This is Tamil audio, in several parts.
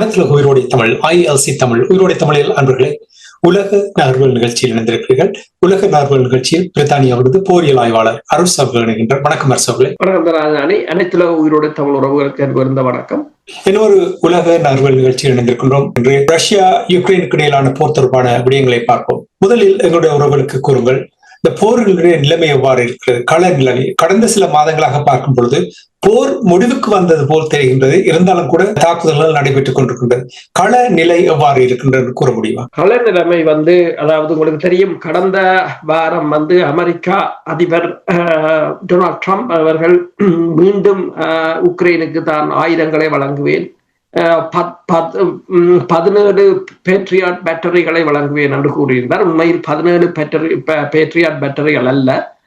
அனைத்துல உயிரோடை தமிழ் ஐஎல்சி தமிழ் உயிரோடை தமிழில் அன்பர்களே உலக நகர்வுகள் நிகழ்ச்சியில் இணைந்திருக்கிறீர்கள். உலக நகர்வுகள் நிகழ்ச்சியில் பிரித்தானியாவிலிருந்து போரியல் ஆய்வாளர் அருள் அவர்கள் இணைகின்றார் வணக்கம் அரசு அவர்களே வணக்கம் ராஜாணி அனைத்துல உயிரோடு தமிழ் உறவுகளுக்கு இருந்த வணக்கம். இன்னொரு உலக நகர்வுகள் நிகழ்ச்சியில் இணைந்திருக்கின்றோம். இன்று ரஷ்யா யுக்ரைனுக்கு இடையிலான போர் தொடர்பான விடயங்களை பார்ப்போம். முதலில் எங்களுடைய உறவுகளுக்கு கூறுங்கள். இந்த போர்களுடைய நிலைமை எவ்வாறு இருக்கிறது? கள நிலை கடந்த சில மாதங்களாக பார்க்கும் பொழுது போர் முடிவுக்கு வந்தது போல் தெரிகின்றது. இருந்தாலும் கூட தாக்குதல்கள் நடைபெற்றுக் கொண்டிருக்கின்றது. கள நிலை எவ்வாறு இருக்கின்றது கூற முடியுமா? கள நிலைமை வந்து அதாவது உங்களுக்கு தெரியும் கடந்த வாரம் வந்து அமெரிக்கா அதிபர் அஹ், டொனால்ட் ட்ரம்ப் அவர்கள் மீண்டும் அஹ், உக்ரைனுக்கு தான் ஆயுதங்களை வழங்குவேன். பதினேழு பேட்ரியாட் பேட்டரிகளை வழங்குவேன் என்று கூறியிருந்தார். உண்மையில் பதினேழு பேட்டரி பேட்ரியாட் பேட்டரிகள் அல்ல.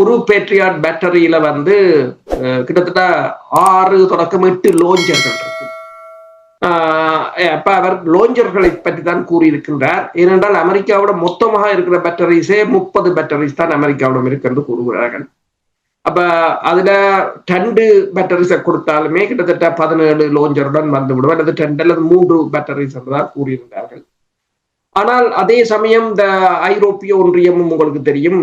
ஒரு பேட்ரியாட் பேட்டரியில வந்து கிட்டத்தட்ட ஆறு தொடக்கம் எட்டு லோஞ்சர்கள் இருக்கு ஆஹ் அப்ப அவர் லோஞ்சர்களை பற்றி தான் கூறியிருக்கின்றார். ஏனென்றால் அமெரிக்காவோட மொத்தமாக இருக்கிற பேட்டரிஸே முப்பது பேட்டரிஸ் தான் அமெரிக்காவிடம் இருக்கு என்று கூறுகிறார்கள். அப்ப அதுல டண்டு பேட்டரிஸை கொடுத்தாலுமே கிட்டத்தட்ட பதினேழு லோஞ்சருடன் வந்து விடும். அல்லது ரெண்டு அல்லது மூன்று பேட்டரிஸ் என்று தான் கூறியிருந்தார்கள். ஆனால் அதே சமயம் இந்த ஐரோப்பிய ஒன்றியமும் உங்களுக்கு தெரியும்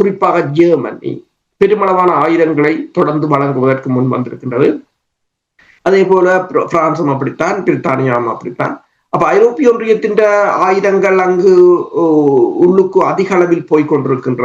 குறிப்பாக ஜெர்மனி பெருமளவான ஆயுதங்களை தொடர்ந்து வழங்குவதற்கு முன் வந்திருக்கின்றது. அதே போல பிரான்சும் அப்படித்தான் பிரித்தானியாவும் அப்படித்தான். அப்ப ஐரோப்பிய ஒன்றியத்தின் ஆயுதங்கள் அங்கு உள்ளுக்கு அதிக அளவில் போய்கொண்டிருக்கின்ற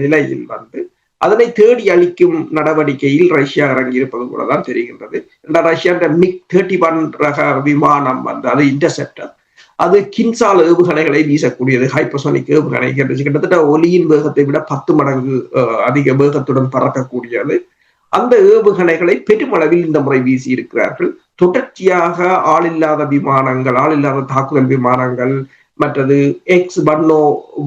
நிலையில் வந்து அதனை தேடி அளிக்கும் நடவடிக்கையில் ரஷ்யா இறங்கியிருப்பது போலதான் தெரிகின்றது. இந்த ரஷ்யா மிக் தேர்ட்டி ஒன் ரக விமானம் வந்து அது இன்டர்செப்டர் அது கின்சால் ஏவுகணைகளை வீசக்கூடியது ஹைப்பசோனிக் ஏவுகணை கிட்டத்தட்ட ஒலியின் வேகத்தை விட பத்து மடங்கு அஹ், அதிக வேகத்துடன் பறக்கக்கூடியது. அந்த ஏவுகணைகளை பெருமளவில் இந்த முறை வீசி இருக்கிறார்கள் தொடர்ச்சியாக ஆளில்லாத விமானங்கள் ஆளில்லாத தாக்குதல் விமானங்கள் மற்றது எக்ஸ் ஒன்னோ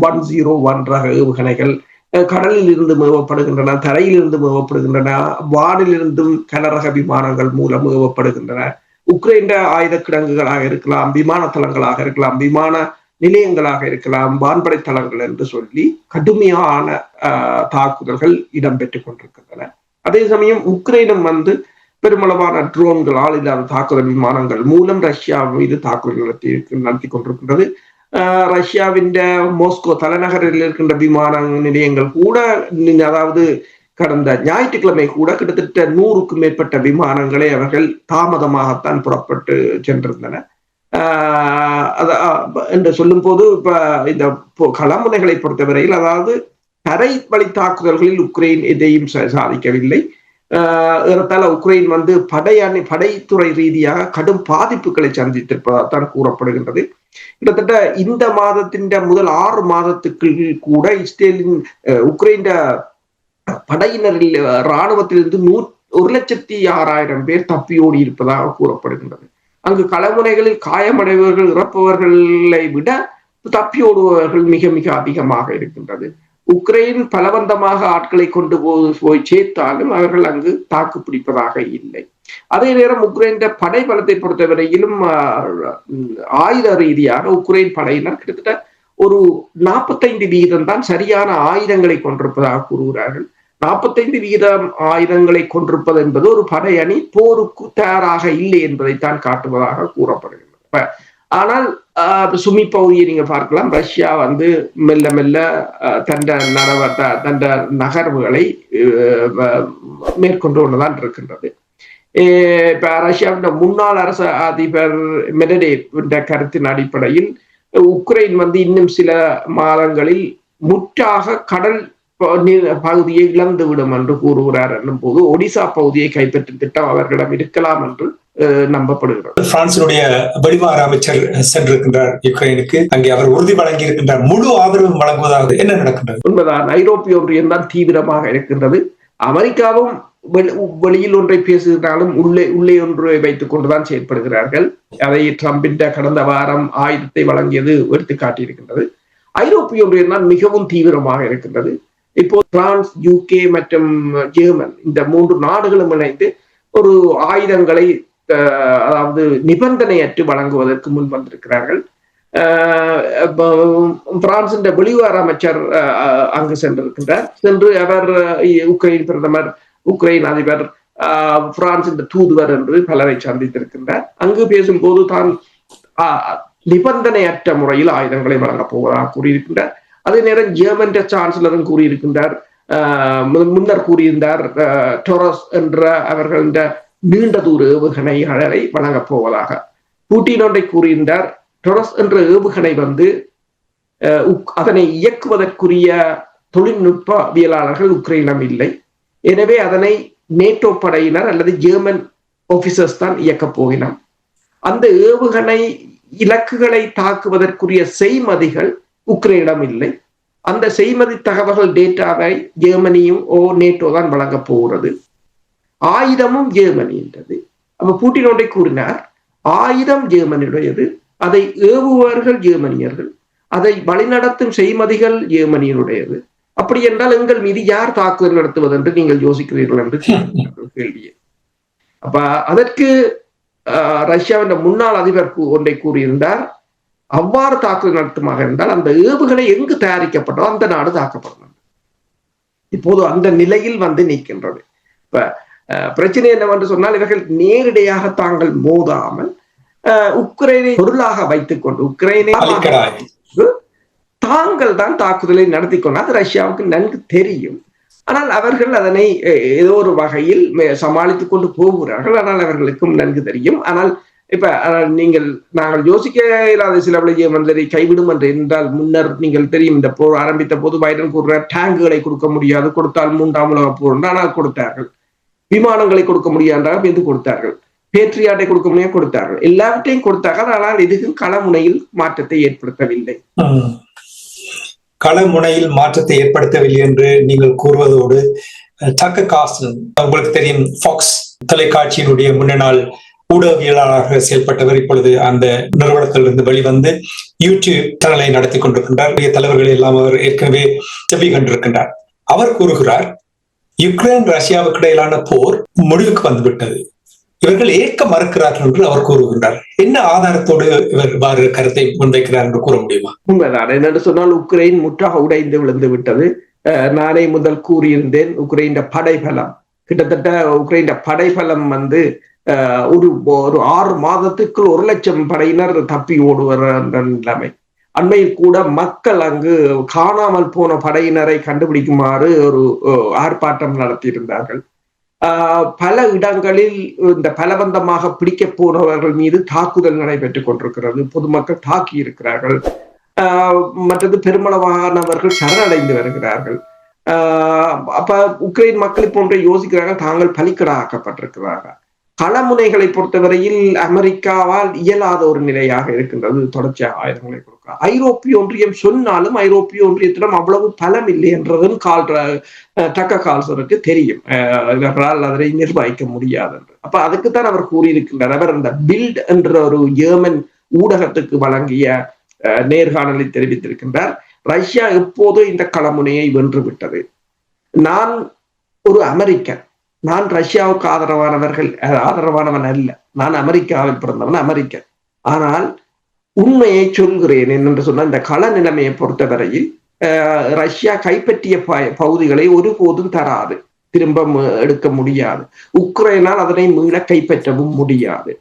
ஒன் ஜீரோ ஒன் ரக ஏவுகணைகள் கடலில் இருந்து மேவப்படுகின்றன தரையில் இருந்து மேவப்படுகின்றன வானிலிருந்தும் கனரக விமானங்கள் மூலம் ஏவப்படுகின்றன உக்ரைன் ஆயுத கிடங்குகளாக இருக்கலாம் விமான தளங்களாக இருக்கலாம் விமான நிலையங்களாக இருக்கலாம் வான்படை தளங்கள் என்று சொல்லி கடுமையான அஹ், தாக்குதல்கள் இடம்பெற்றுக் கொண்டிருக்கின்றன. அதே சமயம் உக்ரைனும் வந்து பெருமளவான ட்ரோன்களால் இல்லாத தாக்குதல் விமானங்கள் மூலம் ரஷ்யா மீது தாக்குதல் நடத்தி நடத்தி கொண்டிருக்கின்றது. ரஷ்யாவின் மோஸ்கோ தலைநகரில் இருக்கின்ற விமான நிலையங்கள் கூட அதாவது கடந்த ஞாயிற்றுக்கிழமை கூட கிட்டத்தட்ட நூறுக்கும் மேற்பட்ட விமானங்களை அவர்கள் தாமதமாகத்தான் புறப்பட்டு சென்றிருந்தன ஆஹ் அத- என்று சொல்லும் போது இப்ப இந்த களமுனைகளை பொறுத்தவரையில் அதாவது தரை வழி தாக்குதல்களில் உக்ரைன் எதையும் சாதிக்கவில்லை ஏறத்தாழ உக்ரைன் வந்து படையணி படைத்துறை ரீதியாக கடும் பாதிப்புகளை சந்தித்திருப்பதாகத்தான் கூறப்படுகின்றது. கிட்டத்தட்ட இந்த மாதத்தின் முதல் ஆறு மாதத்துக்கு கூட இஸ்ரேலின் உக்ரைன் படையினரில் இராணுவத்திலிருந்து நூ ஒரு லட்சத்தி ஆறாயிரம் பேர் தப்பியோடி இருப்பதாக கூறப்படுகின்றது. அங்கு களமுனைகளில் காயமடைபவர்கள் இறப்பவர்களை விட தப்பியோடுபவர்கள் மிக மிக அதிகமாக இருக்கின்றது. உக்ரைன் பலவந்தமாக ஆட்களை கொண்டு போய் போய் சேர்த்தாலும் அவர்கள் அங்கு தாக்கு பிடிப்பதாக இல்லை. அதே நேரம் உக்ரைன் படை பலத்தை பொறுத்தவரையிலும் ஆயுத ரீதியாக உக்ரைன் படையினர் கிட்டத்தட்ட ஒரு நாற்பத்தைந்து வீதம் தான் சரியான ஆயுதங்களை கொண்டிருப்பதாக கூறுகிறார்கள். நாற்பத்தைந்து வீதம் ஆயுதங்களை கொண்டிருப்பது என்பது ஒரு படை அணி போருக்கு தயாராக இல்லை என்பதைத்தான் காட்டுவதாக கூறப்படுகிறது. ஆனால் சுமி பகுதியை நீங்க பார்க்கலாம். ரஷ்யா வந்து மெல்ல மெல்ல ஆஹ், தண்ட நடவ தண்ட நகர்வுகளை மேற்கொண்டு கொண்டுதான் இருக்கின்றது. அஹ் இப்ப ரஷ்யாவின் முன்னாள் அரச அதிபர் மெடடேவ் என்ற கருத்தின் அடிப்படையில் உக்ரைன் வந்து இன்னும் சில மாதங்களில் முற்றாக கடல் ப- நீ- பகுதியை இழந்துவிடும் என்று கூறுகிறார் என்னும் போது ஒடிசா பகுதியை கைப்பற்றும் திட்டம் அவர்களிடம் இருக்கலாம் என்று நம்பப்படுகிறது. பிரான்சினுடைய வெளிவார அமைச்சர் சென்றிருக்கின்றார் யுக்ரைனுக்கு. அங்கே அவர் உறுதி வழங்கி இருக்கின்றார் முழு ஆதரவும் வழங்குவதாக என்ன நடக்கின்றது? உண்மைதான் ஐரோப்பிய ஒன்றியம் தான் தீவிரமாக இருக்கின்றது அமெரிக்காவும் வெளி- வெளியில் ஒன்றை பேசுகிறாலும் உள்ளே உள்ளே ஒன்றை வைத்துக் கொண்டுதான் செயல்படுகிறார்கள் அதை ட்ரம்பின் கடந்த வாரம் ஆயுதத்தை வழங்கியது எடுத்து காட்டியிருக்கின்றது. ஐரோப்பிய ஒன்றியம் தான் மிகவும் தீவிரமாக இருக்கின்றது. இப்போ பிரான்ஸ் யூகே மற்றும் ஜெர்மன் இந்த மூன்று நாடுகளும் இணைந்து ஒரு ஆயுதங்களை அதாவது நிபந்தனையற்று வழங்குவதற்கு முன் வந்திருக்கிறார்கள். அஹ், பிரான்சின் வெளிவார அமைச்சர் அங்கு சென்றிருக்கின்றார். சென்று அவர் உக்ரைன் பிரதமர் உக்ரைன் அதிபர் பிரான்சின் தூதுவர் என்று பலரை சந்தித்திருக்கின்றார். அங்கு பேசும்போது தான் நிபந்தனையற்ற முறையில் ஆயுதங்களை வழங்கப் போவதாக கூறியிருக்கின்றார். அதே நேரம் ஜெர்மன் சான்சலரும் கூறியிருக்கின்றார். முன்னர் கூறியிருந்தார் டொரஸ் என்ற அவர்களின் நீண்டதூர் ஏவுகணை அழலை வழங்கப் போவதாக. பூட்டின் ஒன்றை கூறியிருந்தார். டொரஸ் என்ற ஏவுகணை வந்து அஹ், அதனை இயக்குவதற்குரிய தொழில்நுட்பவியலாளர்கள் உக்ரைனம் இல்லை. எனவே அதனை நேட்டோ படையினர் அல்லது ஜெர்மன் ஆபீசர்ஸ் தான் இயக்கப் போகினார். அந்த ஏவுகணை இலக்குகளை தாக்குவதற்குரிய செய்மதிகள் உக்ரைனிடம் இல்லை. அந்த செய்மதி தகவல்கள் டேட்டாவை ஜெர்மனியும் ஓ நேட்டோ தான் வழங்கப் போகிறது. ஆயுதமும் ஜெர்மனி என்றது. அப்ப பூட்டின் ஒன்றை கூறினார் ஆயுதம் ஜெர்மனியுடையது அதை ஏவுபவர்கள் ஜெர்மனியர்கள் அதை வழிநடத்தும் செய்மதிகள் ஜெர்மனியினுடையது. அப்படி என்றால் எங்கள் மீது யார் தாக்குதல் நடத்துவது என்று நீங்கள் யோசிக்கிறீர்கள் என்று கேள்வியை அப்ப அதற்கு ஆஹ், ரஷ்யாவின் முன்னாள் அதிபர் ஒன்றை கூறியிருந்தார் அவ்வாறு தாக்குதல் நடத்துமாக இருந்தால் அந்த ஏவுகணை எங்கு தயாரிக்கப்பட்டதோ அந்த நாடு தாக்கப்படும். இப்போது அந்த நிலையில் வந்து நிற்கின்றது. இப்ப பிரச்சனை என்னவென்று சொன்னால் இவர்கள் நேரடியாக தாங்கள் மோதாமல் உக்ரைனை பொருளாக வைத்துக் கொண்டு உக்ரைனை தாங்கள் தான் தாக்குதலை நடத்தி கொண்டு அது ரஷ்யாவுக்கு நன்கு தெரியும். ஆனால் அவர்கள் அதனை ஏதோ ஒரு வகையில் சமாளித்துக் கொண்டு போகிறார்கள். ஆனால் அவர்களுக்கும் நன்கு தெரியும். ஆனால் இப்ப நீங்கள் நாங்கள் யோசிக்க இல்லாத சில விளைய மந்திரி கைவிடும் என்று என்றால் முன்னர் நீங்கள் தெரியும் இந்த போர் ஆரம்பித்த போது பைடன் கூறுறார் டேங்குகளை கொடுக்க முடியாது. கொடுத்தால் மூன்றாம் உலக போர். ஆனால் கொடுத்தார்கள். விமானங்களை கொடுக்க முடியாண்டாக எது கொடுத்தார்கள். பேட்ரியாட்டை கொடுக்க முடியாது கொடுத்தார்கள். எல்லாவற்றையும் கொடுத்தார்கள். ஆனால் இதுக்கும் களமுனையில் மாற்றத்தை ஏற்படுத்தவில்லை. களமுனையில் மாற்றத்தை ஏற்படுத்தவில்லை என்று நீங்கள் கூறுவதோடு டக்க காஸ்டன் உங்களுக்கு தெரியும் ஃபாக்ஸ் தொலைக்காட்சியினுடைய முன்னாள் ஊடகவியலாளராக செயல்பட்டவர் இப்பொழுது அந்த நிறுவனத்திலிருந்து வெளிவந்து யூடியூப் சேனலை நடத்தி கொண்டிருக்கின்றார். பெரிய தலைவர்களை எல்லாம் அவர் ஏற்கனவே செவி கண்டிருக்கின்றார் அவர் கூறுகிறார் யுக்ரைன் ரஷ்யாவுக்கு இடையிலான போர் முடிவுக்கு வந்துவிட்டது. இவர்கள் ஏற்க மறுக்கிறார்கள் என்று அவர் கூறுகின்றார். என்ன ஆதாரத்தோடு இவர் இவ்வாறு கருத்தை முன்வைக்கிறார் என்று கூற முடியுமா? உண்மைதான். என்னென்று சொன்னால் உக்ரைன் முற்றாக உடைந்து விழுந்து விட்டது. நானே முதல் கூறியிருந்தேன் உக்ரைன் படைபலம். கிட்டத்தட்ட உக்ரைன் படைபலம் வந்து ஒரு ஒரு ஆறு மாதத்துக்குள் ஒரு லட்சம் படையினர் தப்பி ஓடுவர் என்ற நிலைமை. அண்மையில் கூட மக்கள் அங்கு காணாமல் போன படையினரை கண்டுபிடிக்குமாறு ஒரு ஆர்ப்பாட்டம் நடத்தியிருந்தார்கள். ஆஹ் பல இடங்களில் இந்த பலவந்தமாக பிடிக்க போனவர்கள் மீது தாக்குதல் நடைபெற்றுக் கொண்டிருக்கிறது. பொதுமக்கள் தாக்கி இருக்கிறார்கள். ஆஹ் மற்றது பெருமளவானவர்கள் சரணடைந்து வருகிறார்கள். ஆஹ் அப்ப உக்ரைன் மக்கள் போன்ற யோசிக்கிறார்கள் தாங்கள் பலிக்கடாக்கப்பட்டிருக்கிறார்கள். களமுனைகளை பொறுத்தவரையில் அமெரிக்காவால் இயலாத ஒரு நிலையாக இருக்கின்றது. தொடர்ச்சியாக ஆயுதங்களை கொடுக்க. ஐரோப்பிய ஒன்றியம் சொன்னாலும் ஐரோப்பிய ஒன்றியத்திடம் அவ்வளவு பலம் இல்லை என்றதும் கால் தக்க கால்சருக்கு தெரியும். அஹ் அதனை நிர்வகிக்க முடியாது என்று. அப்ப அதுக்குத்தான் அவர் கூறியிருக்கின்றார். அவர் அந்த பில்ட் என்ற ஒரு ஏமன் ஊடகத்துக்கு வழங்கிய அஹ், நேர்காணலில் தெரிவித்திருக்கின்றார். ரஷ்யா எப்போதும் இந்த களமுனையை வென்று விட்டது. நான் ஒரு அமெரிக்கன். நான் ரஷ்யாவுக்கு ஆதரவானவர்கள் ஆதரவானவன் அல்ல. நான் அமெரிக்காவில் பிறந்தவன் அமெரிக்கன். ஆனால் உண்மையை சொல்கிறேன் என்று சொன்ன இந்த கள நிலைமையை பொறுத்தவரையில் அஹ், ரஷ்யா கைப்பற்றிய ப- பகுதிகளை ஒருபோதும் தராது. திரும்ப எடுக்க முடியாது. உக்ரைனால் அதனை மீள கைப்பற்றவும் முடியாது.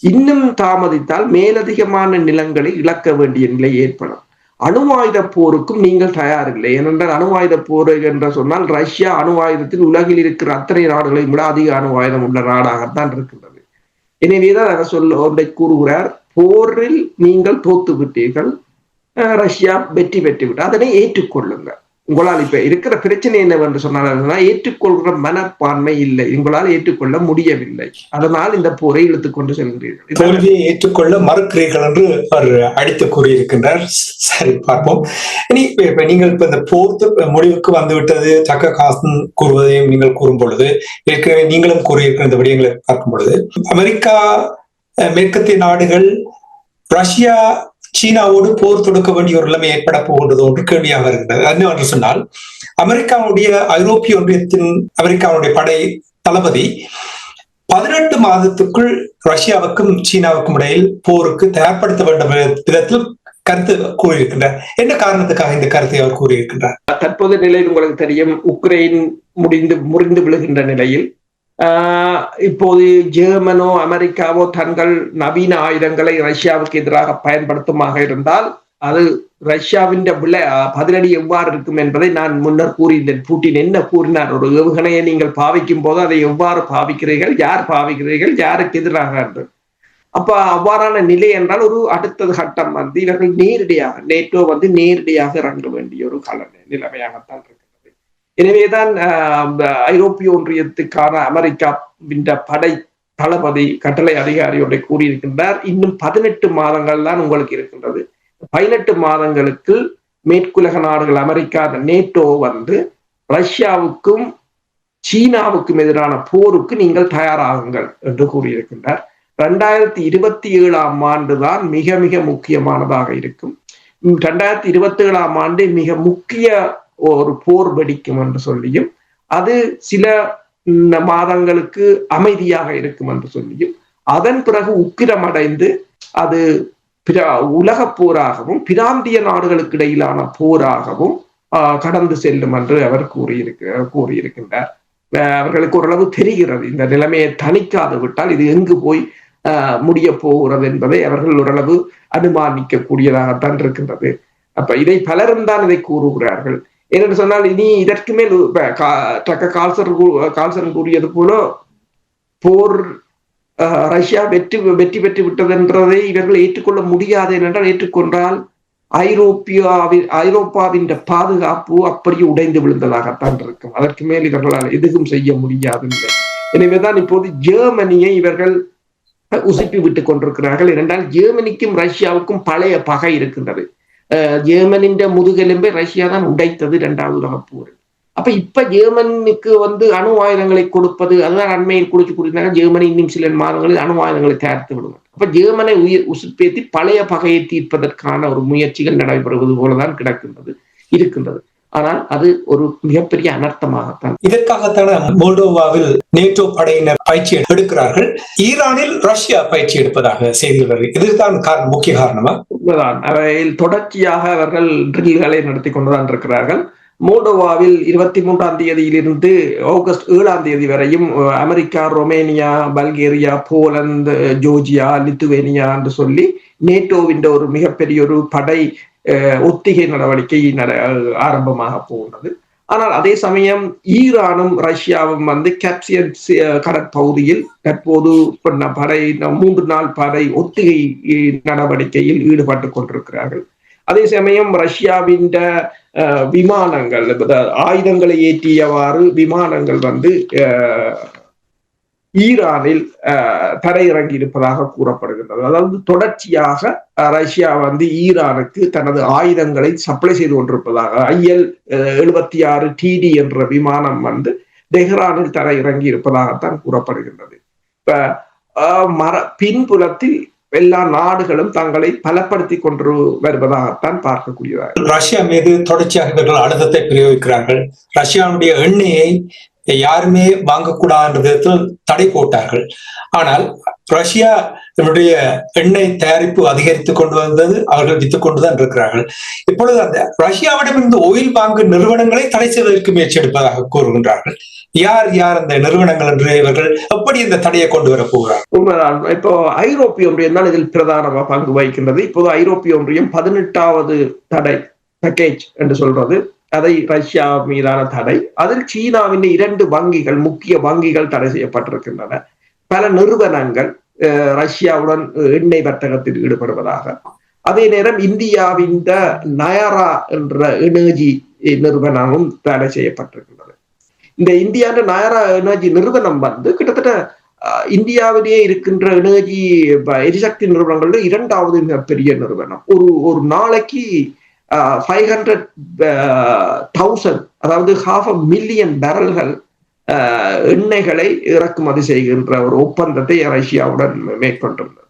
இன்னும் தாமதித்தால் மேலதிகமான நிலங்களை இழக்க வேண்டிய நிலை ஏற்படும். அணுவாயுத போருக்கும் நீங்கள் தயாரில்லை. ஏனென்றால் அணுவாயுத போர் என்று சொன்னால் ரஷ்யா அணுவாயுதத்தில் உலகில் இருக்கிற அத்தனை நாடுகளையும் விட அதிக அணுவாயுதம் உள்ள நாடாகத்தான் இருக்கின்றது. எனவேதான் அவர் சொல்ல ஒன்றை கூறுகிறார். போரில் நீங்கள் தோத்து விட்டீர்கள் ரஷ்யா வெற்றி பெற்று விட்டு அதனை ஏற்றுக்கொள்ளுங்கள். உங்களால் இப்ப இருக்கிற பிரச்சனை என்னவென்று சொன்னால் ஏற்றுக்கொள்கிற மனப்பான்மை இல்லை. உங்களால் ஏற்றுக்கொள்ள முடியவில்லை. அதனால் இந்த போரை இழுத்துக் கொண்டு செல்கிறீர்கள். தோல்வியை ஏற்றுக்கொள்ள மறுக்கிறீர்கள் என்று அவர் அடித்து கூறியிருக்கின்றார். சரி பார்ப்போம். இனி இப்ப- நீங்கள் இப்ப இந்த போர் முடிவுக்கு வந்துவிட்டது தக்க காசன் கூறுவதையும் நீங்கள் கூறும் பொழுது ஏற்கனவே நீங்களும் கூறியிருக்கிற இந்த விடயங்களை பார்க்கும் பொழுது அமெரிக்கா அஹ், மேற்கத்திய நாடுகள் ரஷ்யா சீனாவோடு போர் தொடுக்க வேண்டிய ஒரு நிலைமை ஏற்பட போகின்றது ஒன்று கேள்வியாக இருக்கிறது என்னவென்று சொன்னால் அமெரிக்காவுடைய ஐரோப்பிய ஒன்றியத்தின் அமெரிக்காவுடைய படை தளபதி பதினெட்டு மாதத்துக்குள் ரஷ்யாவுக்கும் சீனாவுக்கும் இடையில் போருக்கு தயார்படுத்த வேண்டும் விதத்தில் கருத்து கூறியிருக்கின்றார். என்ன காரணத்துக்காக இந்த கருத்தை அவர் கூறியிருக்கின்றார்? தற்போதைய நிலையில் உங்களுக்கு தெரியும் உக்ரைன் முடிந்து முறிந்து விழுகின்ற நிலையில் இப்போது ஜெர்மனோ அமெரிக்காவோ தங்கள் நவீன ஆயுதங்களை ரஷ்யாவுக்கு எதிராக பயன்படுத்துமாக இருந்தால் அது ரஷ்யாவின் விலை பதிலடி எவ்வாறு இருக்கும் என்பதை நான் முன்னர் கூறியிருந்தேன். பூட்டின் என்ன கூறினார்? ஒரு ஏவுகணையை நீங்கள் பாவிக்கும் போது அதை எவ்வாறு பாவிக்கிறீர்கள்? யார் பாவிக்கிறீர்கள்? யாருக்கு எதிராக என்று. அப்ப அவ்வாறான நிலை என்றால் ஒரு அடுத்தது கட்டம். வந்து இவர்கள் நேரடியாக நேட்டோ வந்து நேரடியாக இறங்க வேண்டிய ஒரு கால நிலைமையாகத்தான் இருக்கு. எனவேதான் ஆஹ், இந்த ஐரோப்பிய ஒன்றியத்துக்கான அமெரிக்காவின் படை தளபதி கட்டளை அதிகாரியோட கூறியிருக்கின்றார். இன்னும் பதினெட்டு மாதங்கள் தான் உங்களுக்கு இருக்கின்றது. பதினெட்டு மாதங்களுக்கு மேற்குலக நாடுகள் அமெரிக்கா அந்த நேட்டோ வந்து ரஷ்யாவுக்கும் சீனாவுக்கும் எதிரான போருக்கு நீங்கள் தயாராகுங்கள் என்று கூறியிருக்கின்றார். ரெண்டாயிரத்தி இருபத்தி ஏழாம் ஆண்டு தான் மிக மிக முக்கியமானதாக இருக்கும். ரெண்டாயிரத்தி இருபத்தி ஏழாம் ஆண்டு மிக முக்கிய ஒரு போர் வெடிக்கும் என்று சொல்லியும் அது சில மாதங்களுக்கு அமைதியாக இருக்கும் என்று சொல்லியும் அதன் பிறகு உக்கிரமடைந்து அது உலக போராகவும் பிராந்திய நாடுகளுக்கு இடையிலான போராகவும் ஆஹ், கடந்து செல்லும் என்று அவர் கூறியிருக்க கூறியிருக்கின்றார். அவர்களுக்கு ஓரளவு தெரிகிறது. இந்த நிலைமையை தணிக்காது விட்டால் இது எங்கு போய் முடிய போகிறது என்பதை அவர்கள் ஓரளவு அனுமானிக்க கூடியதாகத்தான் இருக்கின்றது. அப்ப இதை பலரும் தான் இதை கூறுகிறார்கள். ஏனென்று சொன்னால் இனி இதற்கு மேல் தக்க கால்சர் கூ- கால்சன் கூறியது போல போர் ஆஹ், ரஷ்யா வெற்றி வெற்றி பெற்று விட்டதென்றதை இவர்கள் ஏற்றுக்கொள்ள முடியாது என்றால் ஏற்றுக்கொண்டால் ஐரோப்பியாவின் ஐரோப்பாவின் பாதுகாப்பு அப்படியே உடைந்து விழுந்ததாகத்தான் இருக்கும். அதற்கு மேல் இவர்களால் எதுவும் செய்ய முடியாது எனவேதான் இப்போது ஜெர்மனியை இவர்கள் உசுப்பி விட்டுக் கொண்டிருக்கிறார்கள். ஏனென்றால் ஜெர்மனிக்கும் ரஷ்யாவுக்கும் பழைய பகை இருக்கின்றது. அஹ் ஜெர்மனின் முதுகெலும்பை ரஷ்யா தான் உடைத்தது இரண்டாவது உலக போர் அப்ப இப்ப ஜெர்மனுக்கு வந்து அணு ஆயுதங்களை கொடுப்பது அதுதான் அண்மையில் குடிச்சு கொடுத்தாங்க ஜெர்மனி இன்னும் சில மாதங்களில் அணு ஆயுதங்களை தயாரித்து விடுவாங்க அப்ப ஜெர்மனை உயிர் உசுப்பேத்தி பழைய பகையை தீர்ப்பதற்கான ஒரு முயற்சிகள் நடைபெறுவது போலதான் கிடக்கின்றது இருக்கின்றது ஆனால் அது ஒரு மிகப்பெரிய அனர்த்தமாகத்தான். இதற்காகத்தான மோல்டோவாவில் நேட்டோ படையினர் பயிற்சி எடுக்கிறார்கள். ஈரானில் ரஷ்யா பயிற்சி எடுப்பதாக செய்திகள் இதுதான் காரணம் முக்கிய காரணமா? உண்மைதான் அவையில் தொடர்ச்சியாக அவர்கள் ட்ரில்களை நடத்தி கொண்டுதான் இருக்கிறார்கள். மோல்டோவாவில் இருபத்தி மூன்றாம் தேதியிலிருந்து ஆகஸ்ட் ஏழாம் தேதி வரையும் America Romania Bulgaria Poland Georgia Lithuania என்று சொல்லி நேட்டோவின் ஒரு மிகப்பெரிய ஒரு படை ஒத்திகை நடவடிக்கை நட- ஆரம்பமாக போகின்றது ஆனால் அதே சமயம் ஈரானும் ரஷ்யாவும் வந்து கேப்சியன் கடற்பகுதியில் தற்போது பண்ண படை மூன்று நாள் படை ஒத்திகை நடவடிக்கையில் ஈடுபட்டு கொண்டிருக்கிறார்கள். அதே சமயம் ரஷ்யாவின் விமானங்கள் ஆயுதங்களை ஏற்றியவாறு விமானங்கள் வந்து ஈரானில் அஹ், தரையிறங்கி இருப்பதாக கூறப்படுகின்றது. அதாவது தொடர்ச்சியாக ரஷ்யா வந்து ஈரானுக்கு தனது ஆயுதங்களை சப்ளை செய்து கொண்டிருப்பதாக ஐஎல் எழுபத்தி ஆறு டிடி என்ற விமானம் வந்து தெஹ்ரானில் தரையிறங்கி இருப்பதாகத்தான் கூறப்படுகின்றது. இப்ப மர பின்புலத்தில் எல்லா நாடுகளும் தங்களை பலப்படுத்தி கொண்டு வருவதாகத்தான் பார்க்கக்கூடியதாக. ரஷ்யா மீது தொடர்ச்சியாக இவர்கள் அழுத்தத்தை பிரயோகிக்கிறார்கள். ரஷ்யாவுடைய எண்ணெயை யாருமே வாங்கக்கூடாது என்ற விதத்தில் தடை போட்டார்கள். ஆனால் ரஷ்யா தன்னுடைய எண்ணெய் தயாரிப்பு அதிகரித்து கொண்டு வந்தது அவர்கள் வித்துக் கொண்டுதான் இருக்கிறார்கள். இப்பொழுது அந்த ரஷ்யாவிடமிருந்து ஓயில் பாங்கு நிறுவனங்களை தடை செய்வதற்கு முயற்சி எடுப்பதாக கூறுகின்றார்கள். யார் யார் அந்த நிறுவனங்கள் என்று இவர்கள் எப்படி இந்த தடையை கொண்டு வர போகிறார் உண்மைதான். இப்போ ஐரோப்பிய ஒன்றியம் தான் இதில் பிரதானமாக பங்கு வகிக்கின்றது. இப்போது ஐரோப்பிய ஒன்றியம் பதினெட்டாவது தடை பேக்கேஜ் என்று சொல்றது. அதை ரஷ்யா மீதான தடை. அதில் சீனாவின் இரண்டு வங்கிகள் முக்கிய வங்கிகள் தடை செய்யப்பட்டிருக்கின்றன. பல நிறுவனங்கள் ரஷ்யாவுடன் எண்ணெய் வர்த்தகத்தில் ஈடுபடுவதாக. அதே நேரம் இந்தியாவின் நயரா என்ற எனர்ஜி நிறுவனமும் தடை செய்யப்பட்டிருக்கின்றது. இந்த இந்தியாவின் நயரா எனர்ஜி நிறுவனம் வந்து கிட்டத்தட்ட இந்தியாவிலேயே இருக்கின்ற எனர்ஜி எரிசக்தி நிறுவனங்கள்ல இரண்டாவது மிகப்பெரிய நிறுவனம். ஒரு ஒரு நாளைக்கு ஃபைவ் ஹண்ட்ரட் தௌசண்ட் அதாவது ஹாஃப் அ மில்லியன் பேரல்கள் எண்ணெய்களை இறக்குமதி செய்கின்ற ஒரு ஒப்பந்தத்தை ரஷ்யாவுடன் மேற்கொண்டிருந்தது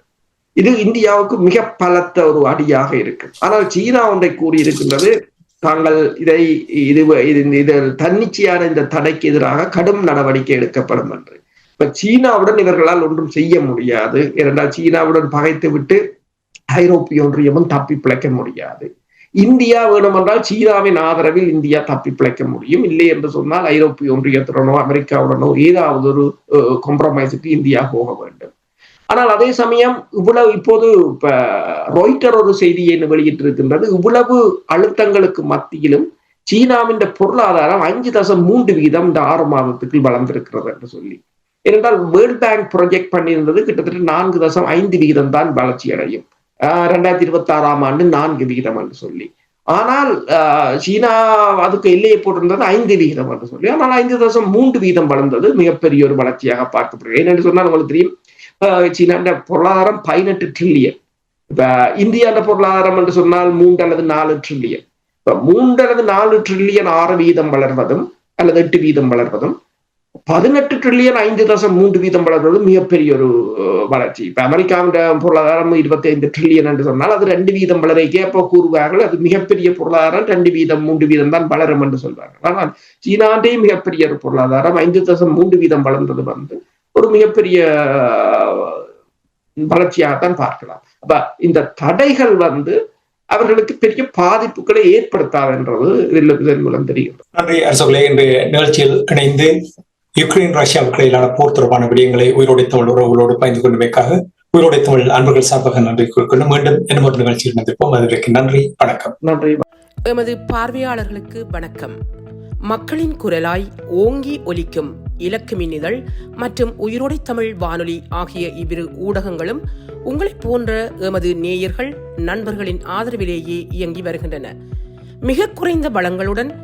இது இந்தியாவுக்கு மிக பலத்த ஒரு அடியாக இருக்கு. ஆனால் சீனா ஒன்றை கூறியிருக்கின்றது தாங்கள் இதை இது இது- இது தன்னிச்சையான இந்த தடைக்கு எதிராக கடும் நடவடிக்கை எடுக்கப்படும் என்று. இப்ப சீனாவுடன் இவர்களால் ஒன்றும் செய்ய முடியாது. ஏனென்றால் சீனாவுடன் பகைத்து விட்டு ஐரோப்பிய ஒன்றியமும் தப்பி பிழைக்க முடியாது. இந்தியா வேணுமென்றால் சீனாவின் ஆதரவில் இந்தியா தப்பி பிழைக்க முடியும். இல்லை என்று சொன்னால் ஐரோப்பிய ஒன்றியத்துடனோ அமெரிக்காவுடனோ ஏதாவது ஒரு காம்ப்ரமைஸுக்கு இந்தியா போக வேண்டும். ஆனால் அதே சமயம் இவ்வளவு இப்போது இப்ப ராய்ட்டர் ஒரு செய்தியை வெளியிட்டிருக்கின்றது. இவ்வளவு அழுத்தங்களுக்கு மத்தியிலும் சீனாவின் பொருளாதாரம் அஞ்சு தசம் மூன்று வீதம் இந்த ஆறு மாதத்துக்குள் வளர்ந்திருக்கிறது என்று சொல்லி. ஏனென்றால் வேர்ல்ட் பேங்க் ப்ரொஜெக்ட் பண்ணியிருந்தது கிட்டத்தட்ட நான்கு தசம் ஐந்து வீதம் தான் வளர்ச்சி அடையும் ரெண்டாயிரத்தி இருபத்தி ஆறாம் ஆண்டு நான்கு விகிதம் என்று சொல்லி. ஆனால் ஆஹ் சீனா அதுக்கு எல்லையை போட்டிருந்தது ஐந்து விகிதம் என்று சொல்லி. ஆனால் ஐந்து தசம் மூன்று வீதம் வளர்ந்தது. மிகப்பெரிய ஒரு வளர்ச்சியாக பார்க்கப்படுகிறது. ஏனென்று சொன்னால் உங்களுக்கு தெரியும் ஆஹ் சீனாண்ட பொருளாதாரம் பதினெட்டு ட்ரில்லியன் இப்ப இந்தியாண்ட பொருளாதாரம் என்று சொன்னால் மூன்று அல்லது நாலு ட்ரில்லியன் இப்ப மூன்று அல்லது நாலு ட்ரில்லியன் ஆறு வீதம் வளர்வதும் அல்லது எட்டு வீதம் வளர்வதும் பதினெட்டு ட்ரில்லியன் ஐந்து தசம் மூன்று வீதம் வளர்வது மிகப்பெரிய ஒரு வளர்ச்சி. இப்ப அமெரிக்காவின் பொருளாதாரம் இருபத்தி ஐந்து ட்ரில்லியன் என்று சொன்னால் அது ரெண்டு வீதம் வளரைக்கே அப்போ கூறுவார்கள். அது மிகப்பெரிய பொருளாதாரம் ரெண்டு வீதம் மூன்று வீதம் தான் வளரும் என்று சொல்வார்கள். ஆனால் சீனாண்டே மிகப்பெரிய ஒரு பொருளாதாரம் ஐந்து தசம் மூன்று வீதம் வளர்ந்தது வந்து ஒரு மிகப்பெரிய வளர்ச்சியாகத்தான் பார்க்கலாம். அப்ப இந்த தடைகள் வந்து அவர்களுக்கு பெரிய பாதிப்புகளை ஏற்படுத்தாது என்றது இதில் இதன் மூலம் தெரிகிறது. நன்றி அரசுகளே இன்று நிகழ்ச்சியில் இணைந்து யுக்ரைன் ரஷ்யாவுக்கு இடையிலான போர் தொடர்பான விடயங்களை உயிரோடை தமிழ் உறவுகளோடு பயந்து கொண்டமைக்காக உயிரோடை தமிழ் அன்பர்கள் சார்பாக நன்றி கூறிக்கொண்டு மீண்டும் இன்னும் ஒரு நிகழ்ச்சியில் சந்திப்போம். அதுவரைக்கு நன்றி வணக்கம். நன்றி. எமது பார்வையாளர்களுக்கு வணக்கம். மக்களின் குரலாய் ஓங்கி ஒலிக்கும் இலக்கு மின்னிதழ் மற்றும் உயிரோடை தமிழ் வானொலி ஆகிய இவ்விரு ஊடகங்களும் உங்களைப் போன்ற எமது நேயர்கள் நண்பர்களின் ஆதரவிலேயே இயங்கி வருகின்றன. மிக குறைந்த வளங்களுடன்